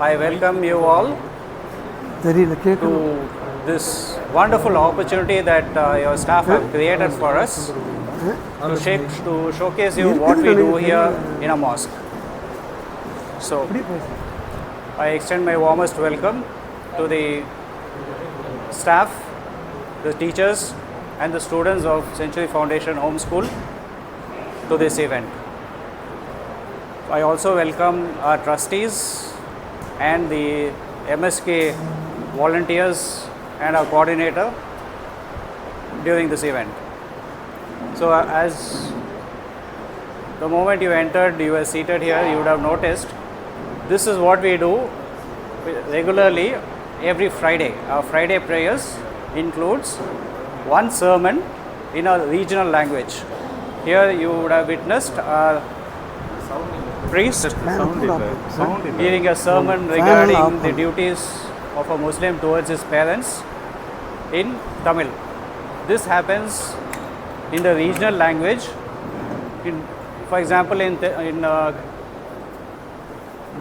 I welcome you all to this wonderful opportunity that uh, your staff have created for us to, shake, to showcase you what we do here in a mosque. So, I extend my warmest welcome to the staff, the teachers, and the students of Century Foundation Homeschool to this event. I also welcome our trustees and the MSK volunteers and our coordinator during this event. So, uh, as the moment you entered, you were seated here, you would have noticed this is what we do regularly every Friday. Our Friday prayers includes one sermon in a regional language. Here you would have witnessed our priest giving a sermon regarding the duties of a Muslim towards his parents in Tamil. This happens in the regional language. In, for example, in, in uh,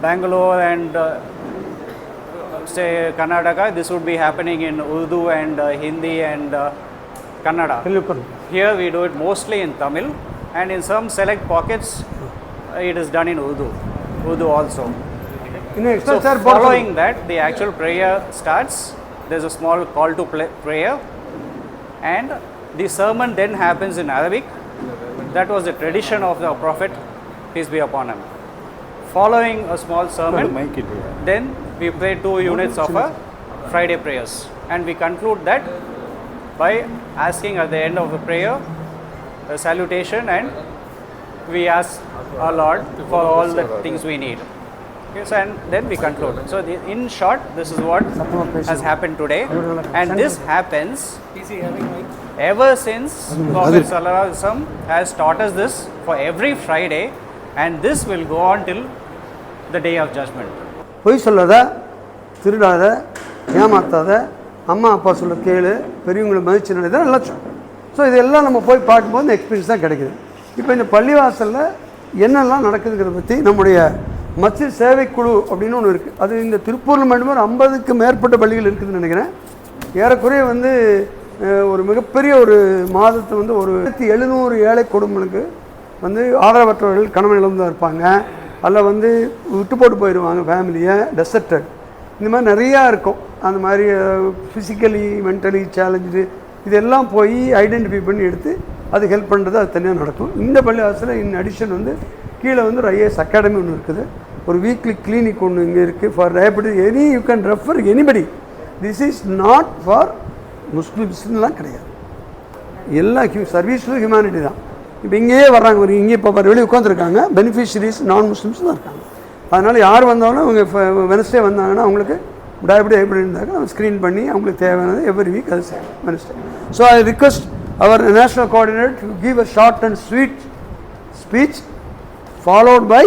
Bangalore and uh, say Karnataka, this would be happening in Urdu and uh, Hindi and uh, Kannada. Here we do it mostly in Tamil, and in some select pockets, it is done in Urdu, Urdu also. So following that, the actual prayer starts. There's a small call to prayer, and the sermon then happens in Arabic. That was the tradition of the Prophet, peace be upon him. Following a small sermon, then we pray two units of a Friday prayers, and we conclude that by asking at the end of the prayer a salutation and we ask our Lord for all the things we need. Okay, so and then we conclude. So, the, in short, this is what has happened today, and this happens ever since Prophet Sallallahu has taught us this for every Friday, and this will go on till the day of judgment. பொய் சொல்லாத திருடாத ஏமாத்தாத அம்மா அப்பா சொல்ல கேளு பெரியவங்களை மதிச்சு நடந்த லட்சம் ஸோ இதெல்லாம் நம்ம போய் பார்க்கும்போது எக்ஸ்பீரியன்ஸ் தான் கிடைக்குது இப்போ இந்த பள்ளிவாசலில் என்னெல்லாம் நடக்குதுங்கிறத பற்றி நம்முடைய மத்திய சேவைக்குழு அப்படின்னு ஒன்று இருக்குது அது இந்த திருப்பூரில் மட்டுமே ஒரு ஐம்பதுக்கு மேற்பட்ட பள்ளிகள் இருக்குதுன்னு நினைக்கிறேன். ஏறக்குறைய வந்து ஒரு மிகப்பெரிய ஒரு மாதத்தை வந்து ஒரு எழுநூறு ஏழை குடும்பங்களுக்கு வந்து ஆதரவற்றவர்கள் கணவன் இழந்து இருப்பாங்க. அதில் வந்து விட்டு போட்டு போயிடுவாங்க ஃபேமிலியை டெசர்டட் இந்த மாதிரி நிறையா இருக்கும். அந்த மாதிரி ஃபிசிக்கலி மென்டலி சேலஞ்சு இதெல்லாம் போய் ஐடென்டிஃபை பண்ணி எடுத்து அது ஹெல்ப் பண்ணுறது அது தனியாக நடக்கும். இந்த பள்ளிவாசலில் இன் அடிஷன் வந்து கீழே வந்து ஒரு ஐஏஎஸ் அகாடமி ஒன்று இருக்குது. ஒரு வீக்லி கிளினிக் ஒன்று இங்கே இருக்குது for diabetes any you can refer anybody this is not for முஸ்லீம்ஸ்லாம் கிடையாது. எல்லா ஹியூ சர்வீஸும் ஹியூமனிட்டி தான். இப்போ இங்கேயே வர்றாங்க. ஒரு இங்கே இப்போ வெளியே உட்காந்துருக்காங்க பெனிஃபிஷரிஸ் நான் முஸ்லிம்ஸ் தான் இருக்காங்க. அதனால் யார் வந்தாலும் அவங்க வெனஸ்டே வந்தாங்கன்னா அவங்களுக்கு டயபெட்டி எப்படி இருந்தாங்க. அவங்க ஸ்க்ரீன் பண்ணி அவங்களுக்கு தேவையானது எவ்ரி வீக் அது செய்யணும் Wednesday so I request our national coordinate to give a short and sweet speech followed by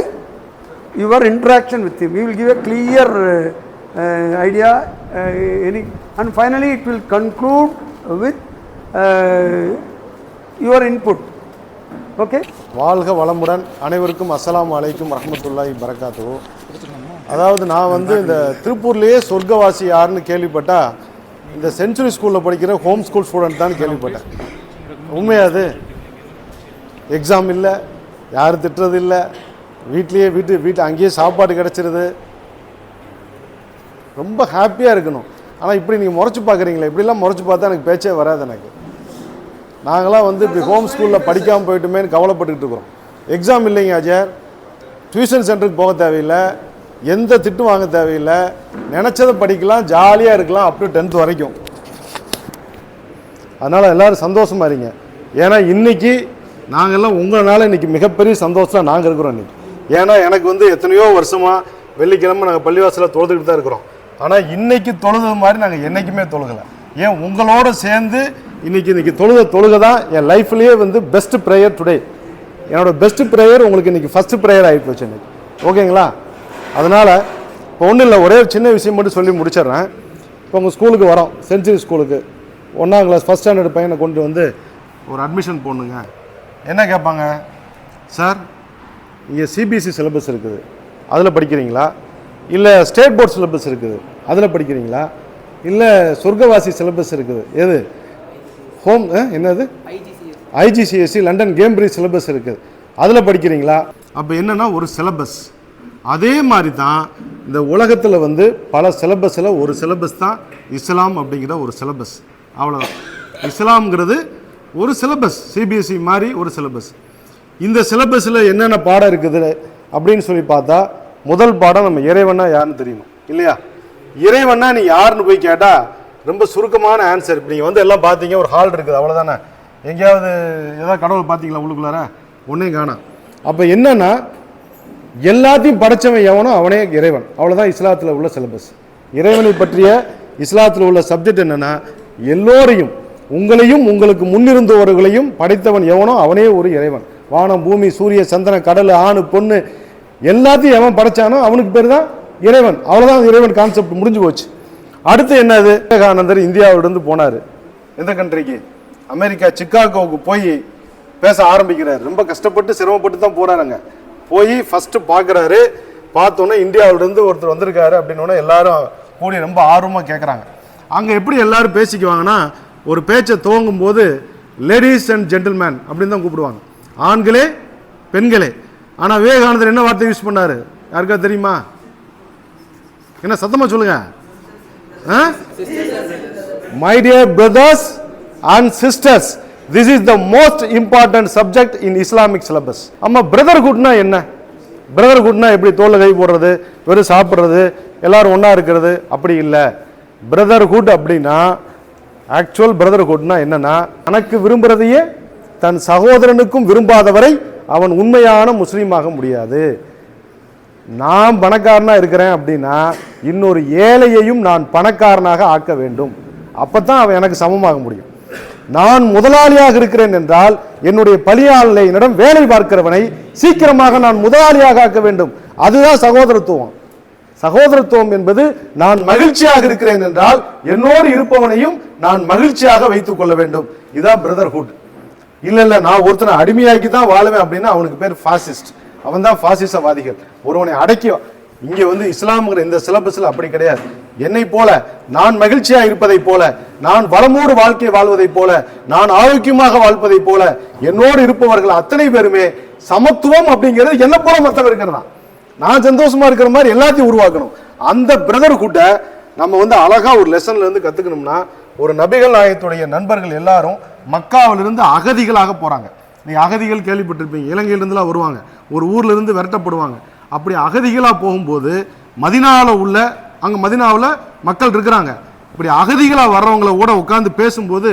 your interaction with him. We will give a clear uh, uh, idea, uh, any, and finally it will conclude with uh, your input. வாழ்க வளமுடன் அனைவருக்கும் அஸ்லாம் அலைக்கும் ரஹமத்துல்லாஹி பரக்காத்து அதாவது நான் வந்து இந்த திருப்பூர்லேயே சொர்க்கவாசி யாருன்னு கேள்விப்பட்டால் இந்த செஞ்சுரி ஸ்கூலில் படிக்கிற ஹோம் ஸ்கூல் ஸ்டூடெண்ட் தான் கேள்விப்பட்டேன் உண்மையா அது எக்ஸாம் இல்லை யாரும் திட்டுறது இல்லை. வீட்லேயே வீட்டு வீட்டு அங்கேயே சாப்பாடு கிடச்சிருது. ரொம்ப ஹாப்பியாக இருக்கணும். ஆனால் இப்படி நீங்கள் முறைச்சி பார்க்குறீங்களே இப்படிலாம் முறைச்சி பார்த்தா எனக்கு பேச்சே வராது எனக்கு. நாங்களாம் வந்து இப்படி ஹோம் ஸ்கூலில் படிக்காமல் போயிட்டுமேனு கவலைப்பட்டுக்கிட்டு இருக்கிறோம். எக்ஸாம் இல்லைங்க அஜயர். டியூஷன் சென்டருக்கு போக தேவையில்லை. எந்த திட்டும் வாங்க தேவையில்லை. நினச்சதை படிக்கலாம் ஜாலியாக இருக்கலாம் அப் டு டென்த் வரைக்கும். அதனால் எல்லோரும் சந்தோஷமா இருங்க. ஏன்னா இன்றைக்கி நாங்கள்லாம் உங்களால் இன்றைக்கி மிகப்பெரிய சந்தோஷம் நாங்கள் இருக்கிறோம் இன்றைக்கி ஏன்னா எனக்கு வந்து எத்தனையோ வருஷமாக வெள்ளிக்கிழமை நாங்கள் பள்ளிவாசலில் தொழுதுகிட்டு தான் இருக்கிறோம். ஆனால் இன்றைக்கி தொழுது மாதிரி நாங்கள் என்றைக்குமே தொழுகலை. ஏன் உங்களோட சேர்ந்து இன்னைக்கு இன்றைக்கி தொழுக தொழுக தான் என் லைஃப்லேயே வந்து பெஸ்ட் ப்ரேயர் டுடே என்னோட பெஸ்ட் ப்ரேயர் உங்களுக்கு இன்றைக்கி ஃபர்ஸ்ட் ப்ரேயர் ஆகி போச்சு இன்றைக்கி ஓகேங்களா? அதனால் இப்போ ஒன்றும் இல்லை ஒரே ஒரு சின்ன விஷயம் மட்டும் சொல்லி முடிச்சிடுறேன். இப்போ உங்கள் ஸ்கூலுக்கு வரோம். செஞ்சுரி ஸ்கூலுக்கு ஒன்றாம் கிளாஸ் ஃபஸ்ட் ஸ்டாண்டர்ட் பையனை கொண்டு வந்து ஒரு அட்மிஷன் போடணுங்க. என்ன கேட்பாங்க? சார் இங்கே சிபிஎஸ்சி சிலபஸ் இருக்குது. அதில் படிக்கிறீங்களா? இல்லை ஸ்டேட் போர்ட் சிலபஸ் இருக்குது. அதில் படிக்கிறீங்களா? இல்லை சொர்க்கவாசி சிலபஸ் இருக்குது. எது? ஹோம் என்னது? ஐஜிசிஎஸ்சி லண்டன் கேம்பிரிட்ஜ் சிலபஸ் இருக்குது. அதில் படிக்கிறீங்களா? அப்போ என்னன்னா ஒரு சிலபஸ் அதே மாதிரி தான் இந்த உலகத்தில் வந்து பல சிலபஸில் ஒரு சிலபஸ் தான் இஸ்லாம் அப்படிங்கிற ஒரு சிலபஸ் அவ்வளோதான் இஸ்லாம்ங்கிறது ஒரு சிலபஸ் சிபிஎஸ்சி மாதிரி ஒரு சிலபஸ் இந்த சிலபஸில் என்னென்ன பாடம் இருக்குது அப்படின்னு சொல்லி பார்த்தா முதல் பாடம் நம்ம இறைவனா யாருன்னு தெரியணும் இல்லையா? இறைவனா நீ யாருன்னு போய் கேட்டால் ரொம்ப சுருக்கமான ஆன்சர் இப்போ நீங்கள் வந்து எல்லாம் பார்த்தீங்க ஒரு ஹால் இருக்குது அவ்வளோதானே எங்கேயாவது ஏதாவது கடவுள் பார்த்தீங்களா உள்ளுக்குள்ளார? ஒன்றையும் காணோம் அப்போ என்னன்னா எல்லாத்தையும் படைச்சவன் எவனோ அவனே இறைவன். அவ்வளோதான் இஸ்லாத்தில் உள்ள சிலபஸ் இறைவனை பற்றிய இஸ்லாத்தில் உள்ள சப்ஜெக்ட் என்னென்னா எல்லோரையும் உங்களையும் உங்களுக்கு முன்னிருந்தவர்களையும் படைத்தவன் எவனோ அவனே ஒரு இறைவன். வானம் பூமி சூரிய சந்திர கடல் ஆணு பொண்ணு எல்லாத்தையும் எவன் படைச்சானோ அவனுக்கு பேர் தான் இறைவன். அவ்வளோதான் இறைவன் கான்செப்ட் முடிஞ்சு போச்சு. அடுத்து என்னது விவேகானந்தர் இந்தியாவிலிருந்து போனார். எந்த கண்ட்ரிக்கு அமெரிக்கா சிக்காகோவுக்கு போய் பேச ஆரம்பிக்கிறார். ரொம்ப கஷ்டப்பட்டு சிரமப்பட்டு தான் போனாருங்க போய் ஃபஸ்ட்டு பார்க்குறாரு பார்த்தோன்னே இந்தியாவிலிருந்து ஒருத்தர் வந்திருக்காரு அப்படின்னோடனே எல்லாரும் கூடி ரொம்ப ஆர்வமாக கேட்குறாங்க அங்கே எப்படி எல்லாரும் பேசிக்குவாங்கன்னா ஒரு பேச்சை துவங்கும் போது லேடிஸ் அண்ட் ஜென்டில்மேன் அப்படின்னு தான் கூப்பிடுவாங்க. ஆண்களே பெண்களே. ஆனால் விவேகானந்தர் என்ன வார்த்தை யூஸ் பண்ணாரு? யாருக்கா தெரியுமா? என்ன சத்தமாக சொல்லுங்க? ஆ? My dear brothers and sisters this is the most important subject in Islamic syllabus ஆமா பிரதர்ஹுட்னா என்ன? பிரதர்ஹுட்னா எப்படி தோலை கை போடுறது வெறும் சாப்பிட்றது எல்லாரும் ஒன்றா இருக்கிறது அப்படி இல்லை. பிரதர்ஹுட் அப்படின்னா ஆக்சுவல் பிரதர்ஹுட்னா என்னன்னா தனக்கு விரும்புகிறதையே தன் சகோதரனுக்கும் விரும்பாதவரை அவன் உண்மையான முஸ்லீமாக முடியாது. நான் பணக்காரனாக இருக்கிறேன் அப்படின்னா இன்னொரு ஏழையையும் நான் பணக்காரனாக ஆக்க வேண்டும். அப்போ தான் அவன் எனக்கு சமமாக முடியும். நான் முதலாளியாக இருக்கிறேன் என்றால் என்னுடைய பணியாளரிடம் வேலை பார்க்கிறவனை சீக்கிரமாக நான் முதலாளியாக ஆக்க வேண்டும். அதுதான் சகோதரத்துவம். சகோதரத்துவம் என்பது நான் மகிழ்ச்சியாக இருக்கிறேன் என்றால் என்னோடு இருப்பவனையும் நான் மகிழ்ச்சியாக வைத்துக் கொள்ள வேண்டும். இதான் பிரதர்ஹுட் இல்லை இல்லை நான் ஒருத்தனை அடிமையாக்கி தான் வாழுவேன் அப்படின்னா அவனுக்கு பேர் ஃபாசிஸ்ட் அவன் தான் ஃபாசிசவாதிகள் ஒருவனை அடக்கி இங்கே வந்து இஸ்லாம்ங்கிற இந்த சிலபஸில் அப்படி கிடையாது. என்னை போல நான் மகிழ்ச்சியாக இருப்பதைப் போல நான் வளமோடு வாழ்க்கை வாழ்வதைப் போல நான் ஆரோக்கியமாக வாழ்வதைப் போல என்னோடு இருப்பவர்கள் அத்தனை பேருமே சமத்துவம் அப்படிங்கிறது என்ன போல மற்றவர்கள் தான் நான் சந்தோஷமா இருக்கிற மாதிரி எல்லாத்தையும் உருவாக்கணும். அந்த பிரதர்ஹுட்டை நம்ம வந்து அழகா ஒரு லெசன்ல இருந்து கத்துக்கணும்னா ஒரு நபிகள் நாயகத்துடைய நண்பர்கள் எல்லாரும் மக்காவிலிருந்து அகதிகளாக போறாங்க. நீ அகதிகள் கேள்விப்பட்டிருப்பீங்க இலங்கையிலிருந்துலாம் வருவாங்க ஒரு ஊர்ல இருந்து விரட்டப்படுவாங்க. அப்படி அகதிகளாக போகும்போது மதினாவில் உள்ள அங்கே மதினாவில் மக்கள் இருக்கிறாங்க. இப்படி அகதிகளாக வர்றவங்கள கூட உட்காந்து பேசும்போது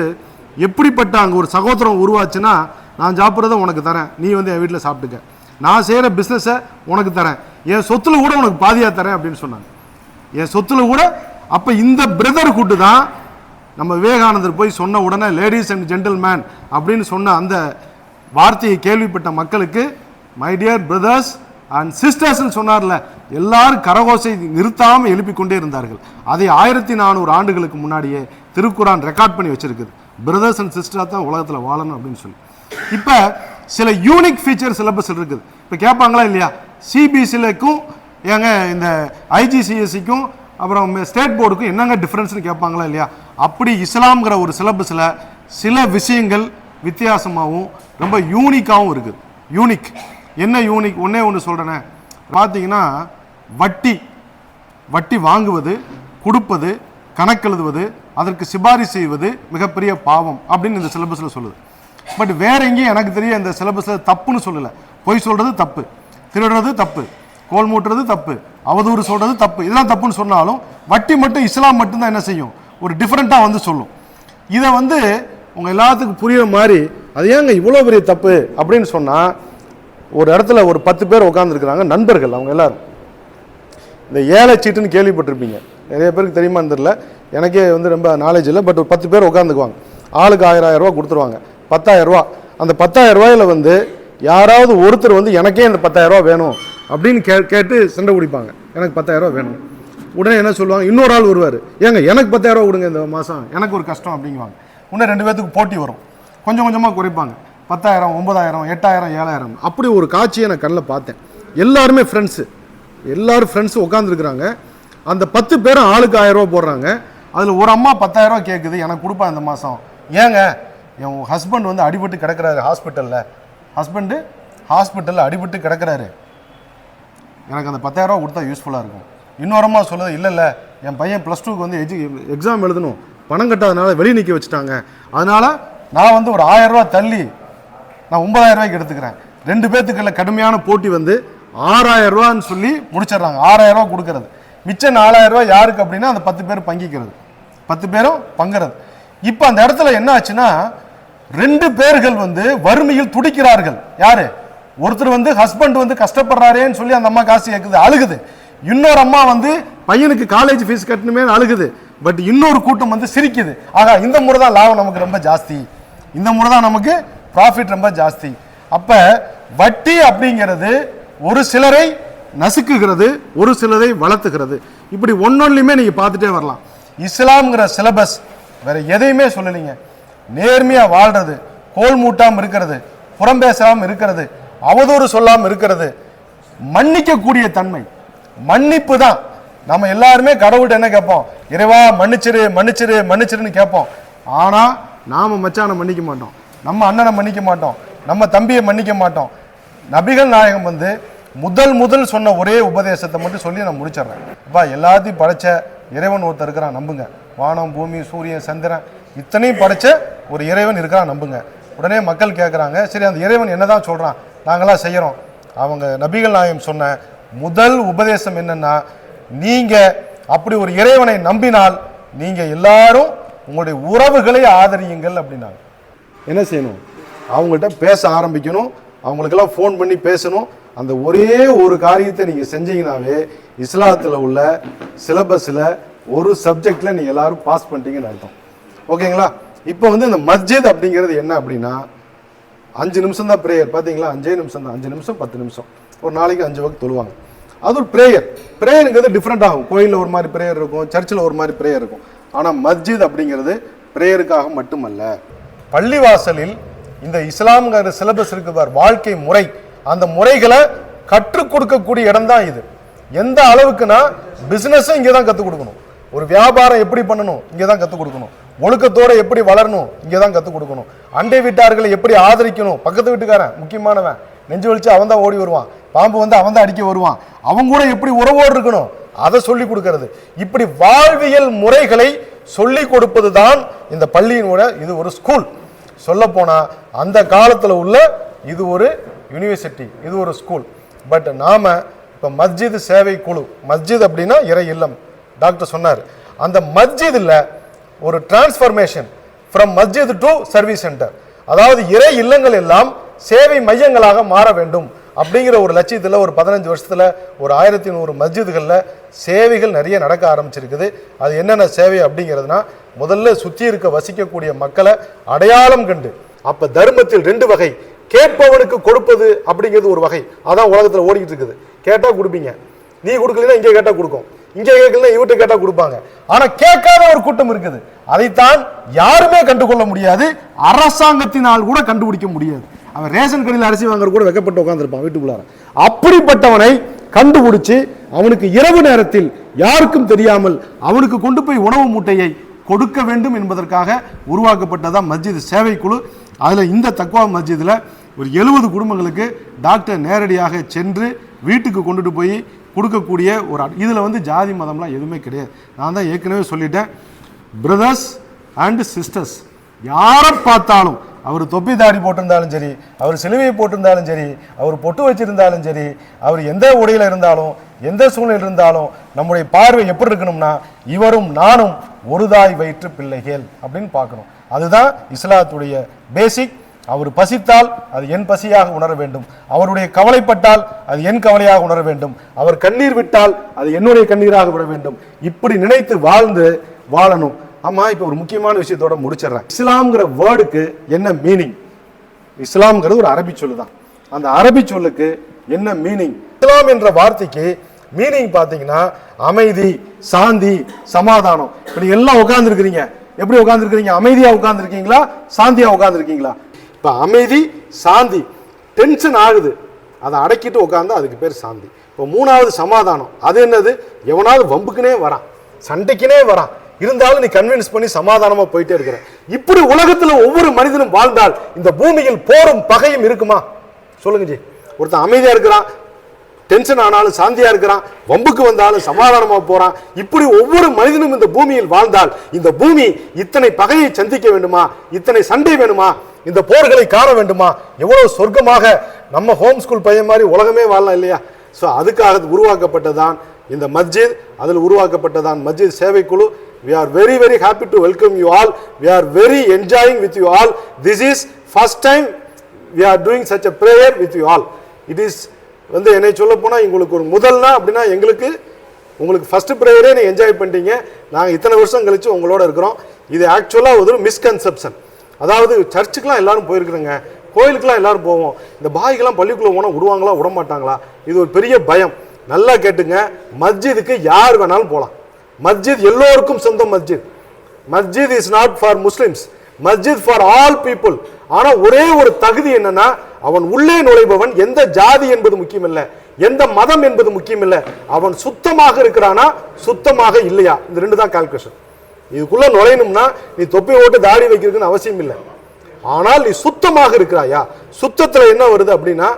எப்படிப்பட்ட அங்கே ஒரு சகோதரம் உருவாச்சுன்னா நான் சாப்பிட்றத உனக்கு தரேன் நீ வந்து என் வீட்டில் சாப்பிட்டுக்க. நான் செய்கிற பிஸ்னஸை உனக்கு தரேன். என் சொத்துல கூட உனக்கு பாதியா தரேன் அப்படின்னு சொன்னாங்க. என் சொத்துல கூட அப்ப இந்த பிரதர் கூட்டு தான் நம்ம விவேகானந்தர் போய் சொன்ன உடனே லேடிஸ் அண்ட் ஜென்டில்மேன் அப்படின்னு சொன்ன அந்த வார்த்தையை கேள்விப்பட்ட மக்களுக்கு மை டியர் பிரதர்ஸ் அண்ட் சிஸ்டர்ஸ்னு சொன்னார்ல எல்லாரும் கரகோசை நிறுத்தாமல் எழுப்பிக் கொண்டே இருந்தார்கள். அதை ஆயிரத்தி நானூறு ஆண்டுகளுக்கு முன்னாடியே திருக்குறான் ரெக்கார்ட் பண்ணி வச்சிருக்குது. பிரதர்ஸ் அண்ட் சிஸ்டர் தான் உலகத்தில் வாழணும் அப்படின்னு சொல்லி. இப்போ சில யூனிக் ஃபீச்சர் சிலபஸ் இருக்குது. இப்போ கேட்பாங்களா இல்லையா? சிபிஎஸ்சிலக்கும் ஏங்க இந்த ஐஜிசிஎஸ்சிக்கும் அப்புறம் ஸ்டேட் போர்டுக்கும் என்னங்க டிஃப்ரென்ஸ்னு கேட்பாங்களா இல்லையா? அப்படி இஸ்லாம்ங்கிற ஒரு சிலபஸில் சில விஷயங்கள் வித்தியாசமாகவும் ரொம்ப யூனிக்காகவும் இருக்குது யூனிக் என்ன யூனிக் ஒன்றே ஒன்று சொல்கிறேனே பார்த்தீங்கன்னா வட்டி வட்டி வாங்குவது கொடுப்பது கணக்கெழுதுவது அதற்கு சிபாரிசு செய்வது மிகப்பெரிய பாவம் அப்படின்னு இந்த சிலபஸில் சொல்லுது. பட் வேற எங்கேயும் எனக்கு தெரிய இந்த சிலபஸில் தப்புன்னு சொல்லலை. பொய் சொல்கிறது தப்பு. திருடுறது தப்பு கோல் மூட்டுறது தப்பு அவதூறு சொல்கிறது தப்பு இதெல்லாம் தப்புன்னு சொன்னாலும் வட்டி மட்டும் இஸ்லாம் மட்டும்தான் என்ன செய்யும்? ஒரு டிஃப்ரெண்ட்டாக வந்து சொல்லும். இதை வந்து உங்கள் எல்லாத்துக்கும் புரியுற மாதிரி அது ஏங்க இவ்வளோ பெரிய தப்பு அப்படின்னு சொன்னால் ஒரு இடத்துல ஒரு பத்து பேர் உட்காந்துருக்குறாங்க நண்பர்கள் அவங்க எல்லாரும். இந்த ஏழை சீட்டுன்னு கேள்விப்பட்டிருப்பீங்க. நிறைய பேருக்கு தெரியுமான்னு தெரில எனக்கே வந்து ரொம்ப நாலேஜ் இல்லை பட் ஒரு பத்து பேர் உட்காந்துக்குவாங்க ஆளுக்கு ஆயிரம் ரூபா கொடுத்துருவாங்க. பத்தாயிரம் ரூபா அந்த பத்தாயிரம் ரூபாயில் வந்து யாராவது ஒருத்தர் வந்து எனக்கே இந்த பத்தாயிரம் வேணும் அப்படின்னு கே கேட்டு சண்டை பிடிப்பாங்க. எனக்கு பத்தாயிரம் வேணும். உடனே என்ன சொல்லுவாங்க? இன்னொரு ஆள் வருவார். ஏங்க எனக்கு பத்தாயிரம் கொடுங்க இந்த மாதம் எனக்கு ஒரு கஷ்டம் அப்படிங்குவாங்க. இன்னும் ரெண்டு பேத்துக்கு போட்டி வரும். கொஞ்சம் கொஞ்சமாக குறைப்பாங்க. பத்தாயிரம் ஒன்பதாயிரம் எட்டாயிரம் ஏழாயிரம். அப்படி ஒரு காட்சியை நான் கண்ணில் பார்த்தேன். எல்லாருமே ஃப்ரெண்ட்ஸு எல்லோரும் ஃப்ரெண்ட்ஸும் உட்காந்துருக்குறாங்க அந்த பத்து பேரும் ஆளுக்கு ஆயிரம் ரூபா போடுறாங்க. அதில் ஒரு அம்மா பத்தாயிரம் கேட்குது எனக்கு கொடுப்பா இந்த மாதம் ஏங்க என் ஹஸ்பண்ட் வந்து அடிபட்டு கிடக்குறாரு ஹாஸ்பிட்டலில். ஹஸ்பண்டு ஹாஸ்பிட்டலில் அடிபட்டு கிடக்கிறாரு. எனக்கு அந்த பத்தாயிரரூவா கொடுத்தா யூஸ்ஃபுல்லாக இருக்கும். இன்னொரமாக சொல்லுது இல்லை இல்லை என் பையன் ப்ளஸ் டூக்கு வந்து எஜு எக்ஸாம் எழுதணும். பணம் கட்டாதனால வெளியே நிற்க வச்சுட்டாங்க. அதனால் நான் வந்து ஒரு ஆயரூவா தள்ளி நான் ஒன்பதாயிரம் ரூபாய்க்கு எடுத்துக்கிறேன். ரெண்டு பேர்த்துக்குள்ள கடுமையான போட்டி வந்து ஆறாயிரம் ரூபான்னு சொல்லி முடிச்சிடுறாங்க. ஆறாயிரம் ரூபா கொடுக்கறது. மிச்சம் நாலாயிரம் ரூபாய் யாருக்கு அப்படின்னா அந்த பத்து பேர் பங்கிக்கிறது. பத்து பேரும் பங்குறது. இப்போ அந்த இடத்துல என்ன ஆச்சுன்னா ரெண்டு பேர்கள் வந்து வறுமையில் துடிக்கிறார்கள். யாரு? ஒருத்தர் வந்து ஹஸ்பண்ட் வந்து கஷ்டப்படுறாரேன்னு சொல்லி அந்த அம்மா காசு கேட்குது அழுகுது. இன்னொரு அம்மா வந்து பையனுக்கு காலேஜ் ஃபீஸ் கட்டணுமே அழுகுது. பட் இன்னொரு கூட்டம் வந்து சிரிக்குது. ஆகா இந்த முறை தான் லாபம் நமக்கு ரொம்ப ஜாஸ்தி. இந்த முறை தான் நமக்கு ப்ராஃபிட் ரொம்ப ஜாஸ்தி. அப்ப வட்டி அப்படிங்கிறது ஒரு சிலரை நசுக்குகிறது ஒரு சிலரை வளர்த்துகிறது. இப்படி ஒன்னொன்னுலையுமே நீங்க பார்த்துட்டே வரலாம். இஸ்லாம்ங்கிற சிலபஸ் வேற எதையுமே சொல்லலைங்க. நேர்மையாக வாழ்றது கோல் மூட்டாமல் இருக்கிறது புறம் பேசாமல் இருக்கிறது அவதூறு சொல்லாமல் இருக்கிறது மன்னிக்கக்கூடிய தன்மை. மன்னிப்பு தான். நம்ம எல்லாருமே கடவுள்கிட்ட என்ன கேட்போம்? இறைவா மன்னிச்சிரு மன்னிச்சிரு மன்னிச்சிருன்னு கேட்போம். ஆனால் நாம் மச்சானை மன்னிக்க மாட்டோம். நம்ம அண்ணனை மன்னிக்க மாட்டோம். நம்ம தம்பியை மன்னிக்க மாட்டோம். நபிகள் நாயகம் வந்து முதல் முதல் சொன்ன ஒரே உபதேசத்தை மட்டும் சொல்லி நான் முடிச்சிடுறேன். அப்பா எல்லாத்தையும் படைச்ச இறைவன் ஒருத்தர் இருக்கிறான். நம்புங்க. வானம் பூமி சூரியன் சந்திரன். இத்தனையும் படைச்ச ஒரு இறைவன் இருக்கிறான் நம்புங்க. உடனே மக்கள் கேட்குறாங்க சரி அந்த இறைவன் என்னதான் சொல்கிறான் நாங்களாம் செய்கிறோம் அவங்க நபிகள் நாயம் சொன்ன முதல் உபதேசம் என்னென்னா நீங்கள் அப்படி ஒரு இறைவனை நம்பினால் நீங்கள் எல்லாரும் உங்களுடைய உறவுகளை ஆதரியுங்கள் அப்படின்னாங்க. என்ன செய்யணும்? அவங்கள்ட்ட பேச ஆரம்பிக்கணும். அவங்களுக்கெல்லாம் ஃபோன் பண்ணி பேசணும். அந்த ஒரே ஒரு காரியத்தை நீங்கள் செஞ்சீங்கனாவே இஸ்லாத்தில் உள்ள சிலபஸில் ஒரு சப்ஜெக்டில் நீங்கள் எல்லாரும் பாஸ் பண்ணிட்டீங்கன்னு அர்த்தம். ஓகேங்களா? இப்போ வந்து இந்த மஸ்ஜித் அப்படிங்கிறது என்ன அப்படின்னா அஞ்சு நிமிஷம் தான் ப்ரேயர் பார்த்தீங்களா அஞ்சே நிமிஷம் தான். அஞ்சு நிமிஷம் பத்து நிமிஷம். ஒரு நாளைக்கு அஞ்சு வகுப்பு தொழுவாங்க. அது ஒரு ப்ரேயர் ப்ரேயருங்கிறது டிஃப்ரெண்ட் ஆகும். கோயிலில் ஒரு மாதிரி ப்ரேயர் இருக்கும் சர்ச்சில் ஒரு மாதிரி ப்ரேயர் இருக்கும். ஆனால் மஸ்ஜித் அப்படிங்கிறது ப்ரேயருக்காக மட்டுமல்ல. பள்ளிவாசலில் இந்த இஸ்லாம்ங்கிற சிலபஸ் இருக்குவார் வாழ்க்கை முறை. அந்த முறைகளை கற்றுக் கொடுக்கக்கூடிய இடம் தான் இது. எந்த அளவுக்குன்னா பிஸ்னஸும் இங்கே தான் கற்றுக் கொடுக்கணும். ஒரு வியாபாரம் எப்படி பண்ணணும்? இங்கே தான் கற்றுக் கொடுக்கணும். ஒழுக்கத்தோடு எப்படி வளரணும்? இங்கே தான் கற்றுக் கொடுக்கணும். அண்டை வீட்டார்களை எப்படி ஆதரிக்கணும்? பக்கத்து வீட்டுக்காரன் முக்கியமானவன். நெஞ்சு வலிச்சு அவன் தான் ஓடி வருவான். பாம்பு வந்து அவன் தான் அடிக்க வருவான். அவங்க கூட எப்படி உறவோடு இருக்கணும்? அதை சொல்லி கொடுக்கறது. இப்படி வாழ்வியல் முறைகளை சொல்லி கொடுப்பது தான் இந்த பள்ளியினோட இது ஒரு ஸ்கூல் சொல்ல அந்த காலத்தில் உள்ள இது ஒரு யூனிவர்சிட்டி இது ஒரு ஸ்கூல் பட் நாம் இப்போ மஸ்ஜித் சேவை குழு மஸ்ஜித் அப்படின்னா இறை இல்லம். டாக்டர் சொன்னார். அந்த மஸ்ஜிதில் ஒரு transformation from masjid to service centre அதாவது இறை இல்லங்கள் எல்லாம் சேவை மையங்களாக மாற வேண்டும் அப்படிங்கிற ஒரு லட்சியத்தில் ஒரு பதினஞ்சு வருஷத்தில் ஒரு ஆயிரத்தி நூறு மஸ்ஜிதுகளில் சேவைகள் நிறைய நடக்க ஆரம்பிச்சிருக்குது. அது என்னென்ன சேவை அப்படிங்கிறதுனா முதல்ல சுற்றி இருக்க வசிக்கக்கூடிய மக்களை அடையாளம் கண்டு. அப்போ தர்மத்தில் ரெண்டு வகை. கேட்பவனுக்கு கொடுப்பது அப்படிங்கிறது ஒரு வகை. அதான் உலகத்தில் ஓடிக்கிட்டு இருக்குது. கேட்டால் கொடுப்பீங்க. நீ கொடுக்கலன்னா இங்கே கேட்டால் கொடுக்கும். இங்கே கேட்கல இவர்கிட்ட கேட்டால் கொடுப்பாங்க. ஆனால் கேட்காத ஒரு கூட்டம் இருக்குது. அதைத்தான் யாருமே கண்டுகொள்ள முடியாது. அரசாங்கத்தினால் கூட கண்டுபிடிக்க முடியாது. அவன் ரேஷன் கடையில் அரிசி வாங்குற கூட வெக்கப்பட்டு உட்காந்துருப்பான் வீட்டுக்குள்ளார. அப்படிப்பட்டவனை கண்டுபிடிச்சு அவனுக்கு இரவு நேரத்தில் யாருக்கும் தெரியாமல் அவனுக்கு கொண்டு போய் உணவு மூட்டையை கொடுக்க வேண்டும் என்பதற்காக உருவாக்கப்பட்டதான் மஸ்ஜித் சேவை குழு அதில் இந்த தக்வா மஸ்ஜிதில் ஒரு எழுபது குடும்பங்களுக்கு டாக்டர் நேரடியாக சென்று வீட்டுக்கு கொண்டுட்டு போய் கொடுக்கக்கூடிய ஒரு இதில் வந்து ஜாதி மதம்லாம் எதுவுமே கிடையாது. நான் தான் ஏற்கனவே சொல்லிட்டேன். பிரதர்ஸ் அண்ட் சிஸ்டர்ஸ் யாரை பார்த்தாலும் அவர் தொப்பி தாடி போட்டிருந்தாலும் சரி அவர் சிலுவையை போட்டிருந்தாலும் சரி அவர் பொட்டு வச்சிருந்தாலும் சரி அவர் எந்த உடையில் இருந்தாலும் எந்த சூழ்நிலை இருந்தாலும் நம்முடைய பார்வை எப்படி இருக்கணும்னா இவரும் நானும் ஒரு தாய் வயிற்று பிள்ளைகள் அப்படின்னு பார்க்கணும். அதுதான் இஸ்லாத்துடைய பேசிக் அவர் பசித்தால் அது என் பசியாக உணர வேண்டும். அவருடைய கவலைப்பட்டால் அது என் கவலையாக உணர வேண்டும். அவர் கண்ணீர் விட்டால் அது என்னுடைய கண்ணீராக விட வேண்டும். இப்படி நினைத்து வாழ்ந்து வாழணும். ஆமா இப்போ ஒரு முக்கியமான விஷயத்தோட முடிச்சிடுறேன். இஸ்லாம்ங்கிற வேர்டுக்கு என்ன மீனிங் இஸ்லாம்ங்கிறது ஒரு அரபி சொல்லு தான் அந்த அரபி சொல்லுக்கு என்ன மீனிங் இஸ்லாம் என்ற வார்த்தைக்கு மீனிங் பார்த்தீங்கன்னா அமைதி சாந்தி சமாதானம். இப்போ நீங்க எல்லாம் உட்காந்துருக்கிறீங்க எப்படி உட்காந்துருக்கிறீங்க அமைதியா உட்காந்துருக்கீங்களா சாந்தியா உட்காந்துருக்கீங்களா இப்போ அமைதி சாந்தி டென்ஷன் ஆகுது. அதை அடக்கிட்டு உட்காந்து அதுக்கு பேர் சாந்தி. இப்போ மூணாவது சமாதானம். அது என்னது? எவனாவது வம்புக்குனே வரான். சண்டைக்குனே வரான். இருந்தாலும் நீ கன்வின்ஸ் பண்ணி சமாதானமாக போயிட்டே இருக்கிற. இப்படி உலகத்தில் ஒவ்வொரு மனிதனும் வாழ்ந்தால் இந்த பூமியில் போரும் பகையும் இருக்குமா? சொல்லுங்க ஜி. ஒருத்தன் அமைதியாக இருக்கிறான் டென்ஷன் ஆனாலும் சாந்தியா இருக்கிறான் வம்புக்கு வந்தாலும் சமாதானமாக போகிறான் இப்படி ஒவ்வொரு மனிதனும் இந்த பூமியில் வாழ்ந்தால் இந்த பூமி இத்தனை பகையை சந்திக்க வேண்டுமா? இத்தனை சண்டை வேணுமா? இந்த போர்களை காண வேண்டுமா? எவ்வளவு சொர்க்கமாக நம்ம ஹோம் ஸ்கூல் பையன் மாதிரி உலகமே வாழலாம் இல்லையா? ஸோ அதுக்காக உருவாக்கப்பட்டதான் இந்த மஸ்ஜித். அதில் உருவாக்கப்பட்டதான் மஸ்ஜித் சேவைக்குழு we are very very happy to welcome you all we are very enjoying with you all this is first time we are doing such a prayer with you all it is வந்து என்னை சொல்ல போனால் எங்களுக்கு ஒரு முதல்னா அப்படின்னா எங்களுக்கு உங்களுக்கு first ப்ரேயரே நீ என்ஜாய் பண்ணிட்டீங்க. நாங்கள் இத்தனை வருஷம் கழிச்சு உங்களோட இருக்கிறோம். இது ஆக்சுவலாக ஒரு மிஸ்கன்செப்ஷன் அதாவது சர்ச்சுக்கெலாம் எல்லாரும் போயிருக்கிறோங்க கோயிலுக்கெல்லாம் எல்லாரும் போவோம். இந்த பாய்க்கெல்லாம் பள்ளிக்குள்ளே போனால் விடுவாங்களா விட மாட்டாங்களா இது ஒரு பெரிய பயம். நல்லா கேட்டுங்க. மஸ்ஜிதுக்கு யார் வேணாலும் போகலாம் மஸ்ஜித் எல்லோருக்கும் சொந்த மஸ்ஜித். Masjid is not for Muslims. Masjid for all people ஆனால் ஒரே ஒரு தகுதி என்னன்னா அவன் உள்ளே நுழைபவன் எந்த ஜாதி என்பது முக்கியம் எந்த மதம் என்பது முக்கியம் அவன் சுத்தமாக இருக்கிறானா சுத்தமாக இல்லையா? இந்த ரெண்டு தான் கால்குலேஷன் இதுக்குள்ளே நுழையணும்னா நீ தொப்பி ஓட்டு தாடி வைக்கிறதுன்னு அவசியம் இல்லை. ஆனால் நீ சுத்தமாக இருக்கிறாயா? சுத்தத்தில் என்ன வருது அப்படின்னா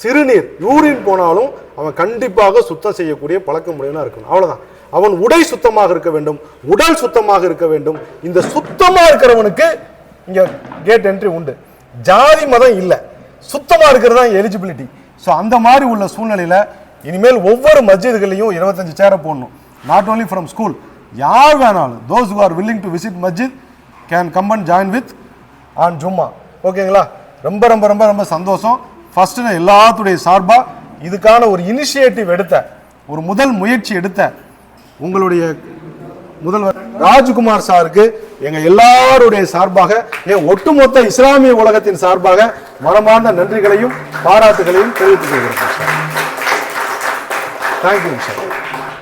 சிறுநீர் யூரின் போனாலும் அவன் கண்டிப்பாக சுத்தம் செய்யக்கூடிய பழக்க உடையவனா இருக்கணும். அவ்வளோதான் அவன் உடை சுத்தமாக இருக்க வேண்டும் உடல் சுத்தமாக இருக்க வேண்டும். இந்த சுத்தமாக இருக்கிறவனுக்கு இங்கே கேட் என்ட்ரி உண்டு. ஜாதி மதம் இல்லை. சுத்தமாக இருக்கிறது தான் எலிஜிபிலிட்டி ஸோ அந்த மாதிரி உள்ள சூழ்நிலையில் இனிமேல் ஒவ்வொரு மஸ்ஜிதுகளையும் இருபத்தஞ்சு சேரை போடணும். நாட் ஓன்லி ஃப்ரம் ஸ்கூல் யார் வேணாலும் those who are willing to visit masjid can come and join with on Jumma ஓகேங்களா ரொம்ப ரொம்ப ரொம்ப ரொம்ப சந்தோஷம். ஃபஸ்ட்டு நான் எல்லாத்துடைய சார்பாக இதுக்கான ஒரு இனிஷியேட்டிவ் எடுத்த ஒரு முதல் முயற்சி எடுத்த உங்களுடைய முதல்வர் ராஜ்குமார் சாருக்கு எங்க எல்லாருடைய சார்பாக என் ஒட்டுமொத்த இஸ்லாமிய உலகத்தின் சார்பாக மனமார்ந்த நன்றிகளையும் பாராட்டுகளையும் தெரிவித்துக் கொள்கிறேன் சார். Thank you sir